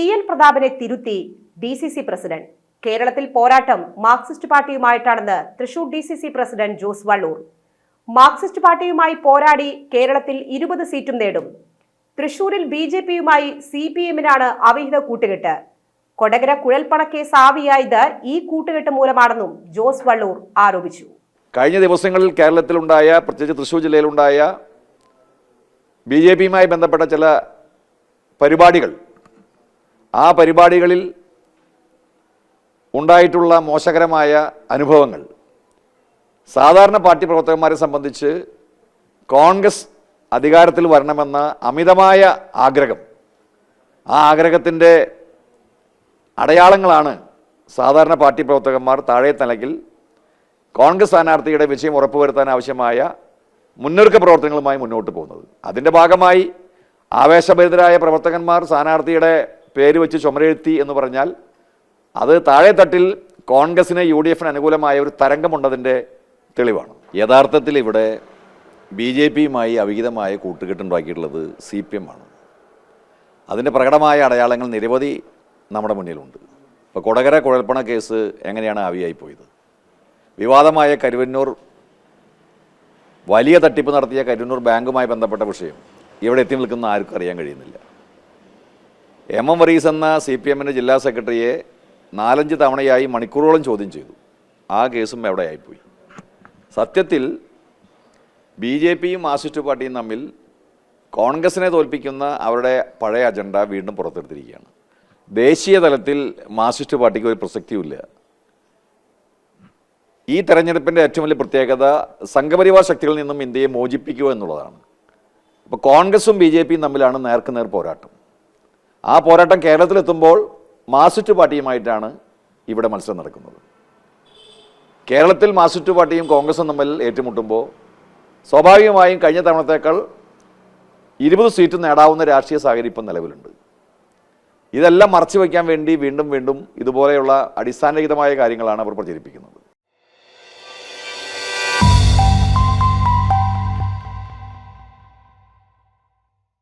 T N പ്രതാപനെ തിരുത്തി D C C president. കേരളത്തിൽ പോരാട്ടം Marxist പാർട്ടിയുമായിട്ടാണെന്ന് Thrissur D C C president Jose Vallur. Marxist പാർട്ടിയുമായി പോരാടി കേരളത്തിൽ ഇരുപത് സീറ്റും നേടും. തൃശൂരിൽ ബി ജെ പിയുമായി സി പി എമ്മിനാണ് അവിഹിത കൂട്ടുകെട്ട്. കൊടകര കുഴൽപ്പണക്കേസ് ആവിയായത് ഈ കൂട്ടുകെട്ട് മൂലമാണെന്നും ജോസ് വള്ളൂർ ആരോപിച്ചു. കഴിഞ്ഞ ദിവസങ്ങളിൽ കേരളത്തിലുണ്ടായ പ്രത്യേകിച്ച് തൃശ്ശൂർ ജില്ലയിലുണ്ടായ ബി ജെ പിയുമായി ബന്ധപ്പെട്ട ചില പരിപാടികൾ ആ പരിപാടികളിൽ ഉണ്ടായിട്ടുള്ള മോശകരമായ അനുഭവങ്ങൾ. സാധാരണ പാർട്ടി പ്രവർത്തകന്മാരെ സംബന്ധിച്ച് കോൺഗ്രസ് അധികാരത്തിൽ വരണമെന്ന അമിതമായ ആഗ്രഹം ആ ആഗ്രഹത്തിന്റെ അടയാളങ്ങളാണ് സാധാരണ പാർട്ടി പ്രവർത്തകന്മാർ താഴെ തലത്തിൽ കോൺഗ്രസ് സ്ഥാനാർത്ഥിയുടെ വിജയം ഉറപ്പുവരുത്താൻ ആവശ്യമായ മുന്നൊരുക്ക പ്രവർത്തനങ്ങളുമായി മുന്നോട്ട് പോകുന്നത്. അതിന്റെ ഭാഗമായി ആവേശഭരിതരായ പ്രവർത്തകന്മാർ സ്ഥാനാർത്ഥിയുടെ പേര് വെച്ച് ചുമരെഴുത്തി എന്ന് പറഞ്ഞാൽ അത് താഴെ തട്ടിൽ കോൺഗ്രസിന് യു ഡി എഫിന് അനുകൂലമായ ഒരു തരംഗമുണ്ടതിന്റെ തെളിവാണ്. യഥാർത്ഥത്തിൽ ഇവിടെ ബി ജെ പിയുമായി അവിഹിതമായ കൂട്ടുകെട്ടുണ്ടാക്കിയിട്ടുള്ളത് സി പി എം ആണ്. അതിന്റെ പ്രകടമായ അടയാളങ്ങൾ നിരവധി നമ്മുടെ മുന്നിലുണ്ട്. ഇപ്പോൾ കൊടകര കുഴൽപ്പണ കേസ് എങ്ങനെയാണ് ആവിയായി പോയത്? വിവാദമായ കരുവന്നൂർ വലിയ തട്ടിപ്പ് നടത്തിയ കരുവന്നൂർ ബാങ്കുമായി ബന്ധപ്പെട്ട വിഷയം ഇവിടെ എത്തി നിൽക്കുന്ന ആർക്കും അറിയാൻ കഴിയുന്നില്ല. എം എം വറീസ് എന്ന സി പി എമ്മിന്റെ ജില്ലാ സെക്രട്ടറിയെ നാലഞ്ച് തവണയായി മണിക്കൂറോളം ചോദ്യം ചെയ്തു. ആ കേസും എവിടെയായിപ്പോയി? സത്യത്തിൽ ബി ജെ പിയും മാർസിസ്റ്റ് പാർട്ടിയും തമ്മിൽ കോൺഗ്രസിനെ തോൽപ്പിക്കുന്ന അവരുടെ പഴയ അജണ്ട വീണ്ടും പുറത്തെടുത്തിരിക്കുകയാണ്. ദേശീയ തലത്തിൽ മാർസിസ്റ്റ് പാർട്ടിക്ക് ഒരു പ്രസക്തിയുമില്ല. ഈ തെരഞ്ഞെടുപ്പിന്റെ ഏറ്റവും വലിയ പ്രത്യേകത സംഘപരിവാർ ശക്തികളിൽ നിന്നും ഇന്ത്യയെ മോചിപ്പിക്കുക എന്നുള്ളതാണ്. അപ്പോൾ കോൺഗ്രസും ബി ജെ പിയും തമ്മിലാണ് നേർക്കുനേർ പോരാട്ടം. ആ പോരാട്ടം കേരളത്തിലെത്തുമ്പോൾ മാസുറ്റു പാർട്ടിയുമായിട്ടാണ് ഇവിടെ മത്സരം നടക്കുന്നത്. കേരളത്തിൽ മാസുറ്റു പാർട്ടിയും കോൺഗ്രസും തമ്മിൽ ഏറ്റുമുട്ടുമ്പോൾ സ്വാഭാവികമായും കഴിഞ്ഞ തവണത്തേക്കാൾ ഇരുപത് സീറ്റ് നേടാവുന്ന രാഷ്ട്രീയ സാഹചര്യം ഇപ്പം നിലവിലുണ്ട്. ഇതെല്ലാം മറച്ചു വയ്ക്കാൻ വേണ്ടി വീണ്ടും വീണ്ടും ഇതുപോലെയുള്ള അടിസ്ഥാനരഹിതമായ കാര്യങ്ങളാണ് അവർ പ്രചരിപ്പിക്കുന്നത്.